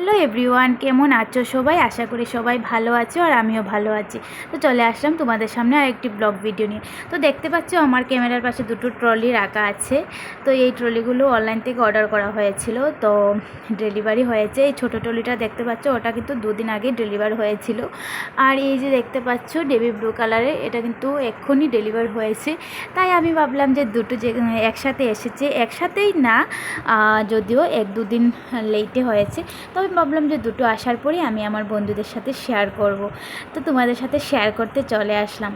Hello everyone, কেমন আছো সবাই? আশা করি সবাই ভালো আছো আর আমিও ভালো আছি। তো চলে আসলাম তোমাদের সামনে আর একটি ব্লগ ভিডিও নিয়ে। তো দেখতে পাচ্ছ আমার ক্যামেরার পাশে দুটো ট্রলি রাখা আছে। তো এই ট্রলিগুলো অনলাইন থেকে অর্ডার করা হয়েছিল। তো ডেলিভারি হয়েছে। এই ছোটো ট্রলিটা দেখতে পাচ্ছ, ওটা কিন্তু দুদিন আগে ডেলিভার হয়েছিল। আর এই যে দেখতে পাচ্ছ ডেবি ব্লু কালারে এটা কিন্তু এক্ষুনি ডেলিভার হয়েছে। তাই আমি ভাবলাম যে দুটো যে একসাথে এসেছে। একসাথেই না যদিও এক দুদিন লেটে হয়েছে। তবে ভাবলাম যে দুটো আসার পরে আমি আমার বন্ধুদের সাথে শেয়ার করব। তো তোমাদের সাথে শেয়ার করতে চলে আসলাম।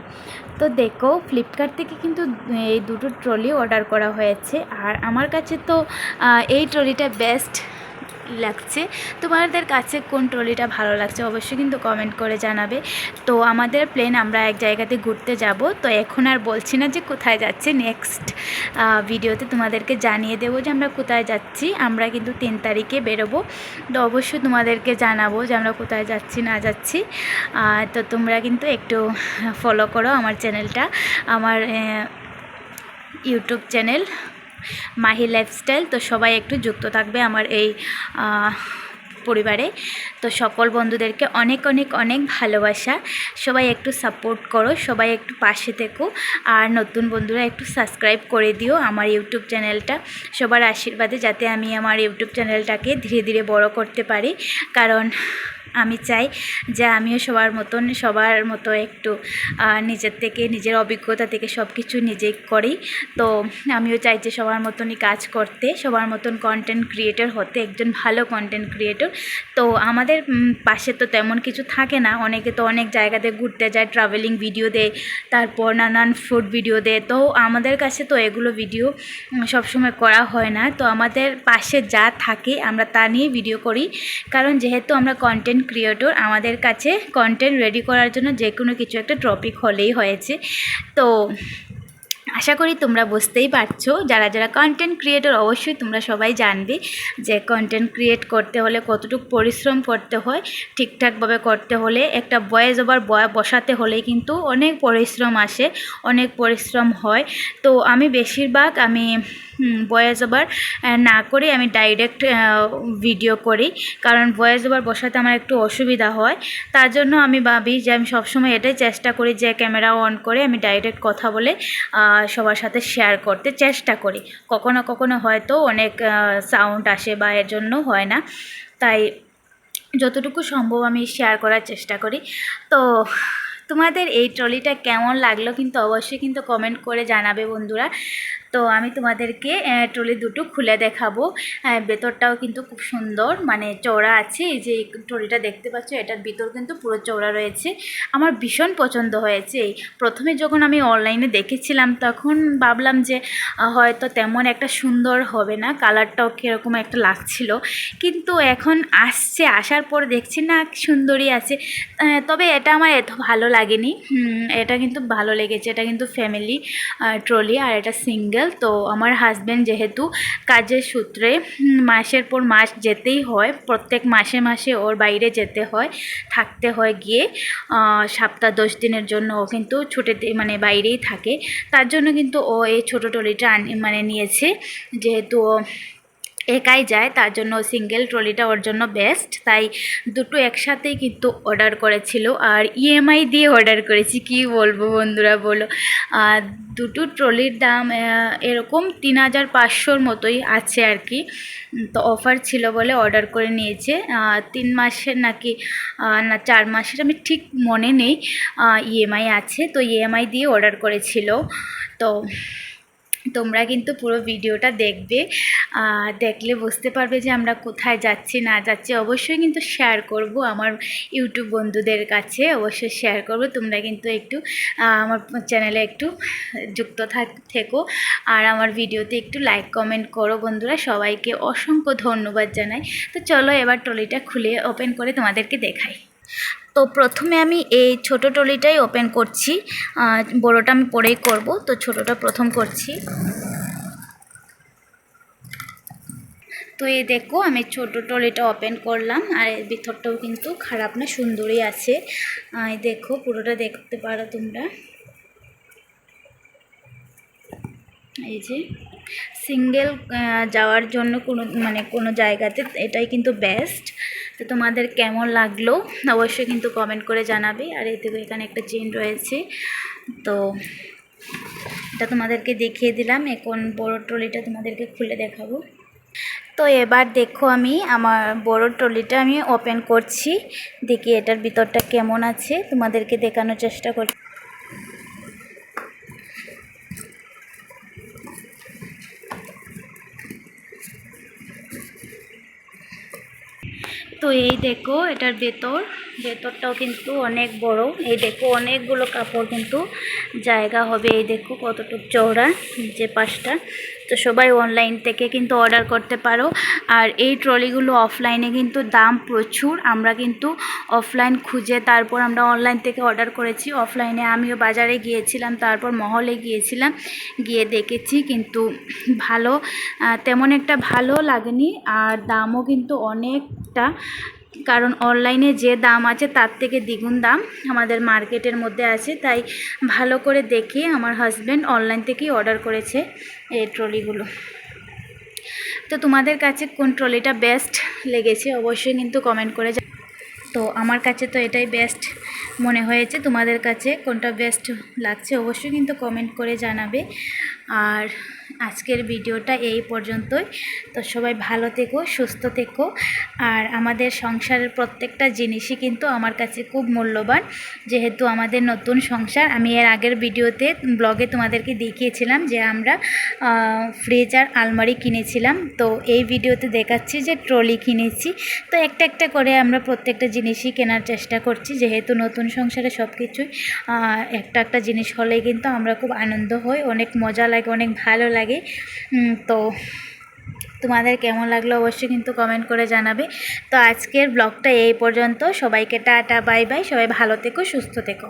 তো দেখো ফ্লিপকার্ট থেকে কিন্তু এই দুটো ট্রলি অর্ডার করা হয়েছে। আর আমার কাছে তো এই ট্রলিটা বেস্ট লাগছে। তোমাদের কাছে কোন ট্রলিটা ভালো লাগছে অবশ্যই কিন্তু কমেন্ট করে জানাবে। তো আমাদের প্লেন আমরা এক জায়গাতে ঘুরতে যাব। তো এখন আর বলছি না যে কোথায় যাচ্ছে। নেক্সট ভিডিওতে তোমাদেরকে জানিয়ে দেবো যে আমরা কোথায় যাচ্ছি। আমরা কিন্তু তিন তারিখে বেরোবো। তো অবশ্যই তোমাদেরকে জানাব যে আমরা কোথায় যাচ্ছি, না যাচ্ছি। তো তোমরা কিন্তু একটু ফলো করো আমার চ্যানেলটা আমার ইউটিউব চ্যানেল মাহি লাইফস্টাইল তো সবাই একটু যুক্ত থাকবে আমার এই পরিবারে। তো সকল বন্ধুদেরকে অনেক অনেক অনেক ভালোবাসা। সবাই একটু সাপোর্ট করো, সবাই একটু পাশে থেকো। আর নতুন বন্ধুরা একটু সাবস্ক্রাইব করে দিও আমার ইউটিউব চ্যানেলটা। সবার আশীর্বাদে যাতে আমি আমার ইউটিউব চ্যানেলটাকে ধীরে ধীরে বড় করতে পারি। কারণ আমি চাই যে আমিও সবার মতন, সবার মতো একটু নিজের থেকে, নিজের অভিজ্ঞতা থেকে সব কিছু নিজেই করি। তো আমিও চাই যে সবার মতনই কাজ করতে, সবার মতন কন্টেন্ট ক্রিয়েটর হতে, একজন ভালো কন্টেন্ট ক্রিয়েটর তো আমাদের পাশে তো তেমন কিছু থাকে না। অনেকে তো অনেক জায়গাতে ঘুরতে যায় ট্রাভেলিং ভিডিও দেয়, তারপর নানান ফুড ভিডিও দেয়। তো আমাদের কাছে তো এগুলো ভিডিও সবসময় করা হয় না। তো আমাদের পাশে যা থাকে আমরা তা নিয়ে ভিডিও করি। কারণ যেহেতু আমরা কন্টেন্ট ক্রিয়েটর আমাদের কাছে কন্টেন্ট রেডি করার জন্য যে কোনো কিছু একটা টপিক হলেই হয়েছে। তো আশা করি তোমরা বুঝতেই পারছ, যারা যারা কন্টেন্ট ক্রিয়েটর অবশ্যই তোমরা সবাই জানবে যে কন্টেন্ট ক্রিয়েট করতে হলে কতটুকু পরিশ্রম করতে হয়, ঠিকঠাকভাবে করতে হলে একটা ভয়েস ওভার বয় বসাতে হলে কিন্তু অনেক পরিশ্রম আসে, অনেক পরিশ্রম হয়। তো আমি বেশিরভাগ আমি ভয়েস ওভার না করে আমি ডাইরেক্ট ভিডিও করি। কারণ ভয়েস ওভার বসাতে আমার একটু অসুবিধা হয়। তার জন্য আমি ভাবি যে আমি সবসময় এটাই চেষ্টা করি যে ক্যামেরা অন করে আমি ডাইরেক্ট কথা বলে সবার সাথে শেয়ার করতে চেষ্টা করি। কখনো কখনো হয়তো অনেক সাউন্ড আসে বা এর জন্য হয় না। তাই যতটুকু সম্ভব আমি শেয়ার করার চেষ্টা করি। তো তোমাদের এই ট্রলিটা কেমন লাগল কিন্তু অবশ্যই কিন্তু কমেন্ট করে জানাবে বন্ধুরা। তো আমি তোমাদেরকে ট্রলি দুটো খুলে দেখাবো। ভেতরটাও কিন্তু খুব সুন্দর মানে চওড়া আছে। এই যে ট্রলিটা দেখতে পাচ্ছ, এটার ভিতর কিন্তু পুরো চওড়া রয়েছে। আমার ভীষণ পছন্দ হয়েছে প্রথমে যখন আমি অনলাইনে দেখেছিলাম, তখন ভাবলাম যে হয়তো তেমন একটা সুন্দর হবে না, কালারটাও কীরকম একটা লাগছিল। কিন্তু এখন আসছে, আসার পর দেখছি, না, সুন্দরই আছে। তবে এটা আমার এত ভালো লাগেনি। এটা কিন্তু ভালো লেগেছে। এটা কিন্তু ফ্যামিলি ট্রলি, আর এটা সিঙ্গেল। তো আমার হাজব্যান্ড যেহেতু কাজের সূত্রে মাসের পর মাস যেতেই হয়, প্রত্যেক মাসে মাসে ওর বাইরে যেতে হয়, থাকতে হয় গিয়ে সপ্তাহ দশ দিনের জন্য ও কিন্তু ছুটিতে মানে বাইরেই থাকে। তার জন্য কিন্তু ও এই ছোটো টলিটা মানে নিয়েছে, যেহেতু ও একাই যায়, তার জন্য সিঙ্গেল ট্রলিটা ওর জন্য বেস্ট তাই দুটো একসাথেই কিন্তু অর্ডার করেছিল আর ইএমআই দিয়ে অর্ডার করেছি, কি বলব বন্ধুরা বলো। আর দুটো ট্রলির দাম এরকম তিন হাজার পাঁচশোর মতোই আছে আর কি। তো অফার ছিল বলে অর্ডার করে নিয়েছে। তিন মাসের নাকি না, চার মাসের আমি ঠিক মনে নেই ইএমআই আছে। তো ইএমআই দিয়ে অর্ডার করেছিল। তো তোমরা কিন্তু পুরো ভিডিওটা দেখবে দেখলে বুঝতে পারবে যে আমরা কোথায় যাচ্ছি, না যাচ্ছি। অবশ্যই কিন্তু শেয়ার করব আমার ইউটিউব বন্ধুদের কাছে, অবশ্যই শেয়ার করব। তোমরা কিন্তু একটু আমার চ্যানেলে একটু যুক্ত থাক, থেকো। আর আমার ভিডিওতে একটু লাইক কমেন্ট করো বন্ধুরা। সবাইকে অসংখ্য ধন্যবাদ জানাই। তো চলো এবার ট্রলিটা খুলে ওপেন করে তোমাদেরকে দেখাই। তো প্রথমে আমি এই ছোটো ট্রলিটাই ওপেন করছি। বড়োটা আমি পরেই করব, তো ছোটোটা প্রথম করছি। তো এই দেখো, আমি ছোটো ট্রলিটা ওপেন করলাম, আর এর ভিতরটাও কিন্তু খারাপ না, সুন্দরই আছে। দেখো, পুরোটা দেখতে পারো তোমরা। এই যে, সিঙ্গেল যাওয়ার জন্য কোনো মানে কোনো জায়গাতে এটাই কিন্তু বেস্ট তো তোমাদের কেমন লাগল? অবশ্যই কিন্তু কমেন্ট করে জানাবে। আর এই দেখো এখানে একটা চেন রয়েছে। তো এটা তোমাদেরকে দেখিয়ে দিলাম। এখন বড় ট্রলিটা তোমাদেরকে খুলে দেখাবো। তো এবার দেখো আমি আমার বড় ট্রলিটা আমি ওপেন করছি। দেখি এটার ভিতরটা কেমন আছে? তোমাদেরকে দেখানোর চেষ্টা করছি। তো এই দেখো এটার ভেতর ভেতরটাও কিন্তু অনেক বড়। এই দেখো, অনেকগুলো কাপড় কিন্তু জায়গা হবে। এই দেখো কতটুকু চওড়া যে পাশটা। তো সবাই অনলাইন থেকে কিন্তু অর্ডার করতে পারো। আর এই ট্রলিগুলো অফলাইনে কিন্তু দাম প্রচুর। আমরা কিন্তু অফলাইন খুঁজে তারপর আমরা অনলাইন থেকে অর্ডার করেছি। অফলাইনে আমিও বাজারে গিয়েছিলাম, তারপর মহলে গিয়েছিলাম। গিয়ে দেখেছি কিন্তু ভালো তেমন একটা ভালো লাগেনি। আর দামও কিন্তু অনেকটা কারণ অনলাইনে যে দাম আছে তার থেকে দ্বিগুণ দাম আমাদের মার্কেটের মধ্যে আছে। তাই ভালো করে দেখে আমার হাজব্যান্ড অনলাইন থেকেই অর্ডার করেছে এই ট্রলিগুলো তো তোমাদের কাছে কোন ট্রলিটা বেস্ট লেগেছে অবশ্যই কিন্তু কমেন্ট করে তো আমার কাছে তো এটাই বেস্ট মনে হয়েছে। তোমাদের কাছে কোনটা বেস্ট লাগছে অবশ্যই কিন্তু কমেন্ট করে জানাবে। আর আজকের ভিডিওটা এই পর্যন্তই। তো সবাই ভালো থেকো, সুস্থ থেকো। আর আমাদের সংসারের প্রত্যেকটা জিনিসই কিন্তু আমার কাছে খুব মূল্যবান। যেহেতু আমাদের নতুন সংসার, আমি এর আগের ভিডিওতে ব্লগে তোমাদেরকে দেখিয়েছিলাম যে আমরা ফ্রিজ আর আলমারি কিনেছিলাম। তো এই ভিডিওতে দেখাচ্ছি যে ট্রলি কিনেছি। তো একটা একটা করে আমরা প্রত্যেকটা জিনিসই কেনার চেষ্টা করছি। যেহেতু নতুন সংসারে সব কিছুই একটা একটা জিনিস হলেই কিন্তু আমরা খুব আনন্দ হই। অনেক মজা লাগে, অনেক ভালো লাগে। উম, তো তোমাদের কেমন লাগল অবশ্যই কিন্তু কমেন্ট করে জানাবে। তো আজকের ব্লগটা এই পর্যন্ত। সবাইকে টাটা বাই বাই সবাই ভালো থেকো সুস্থ থেকো।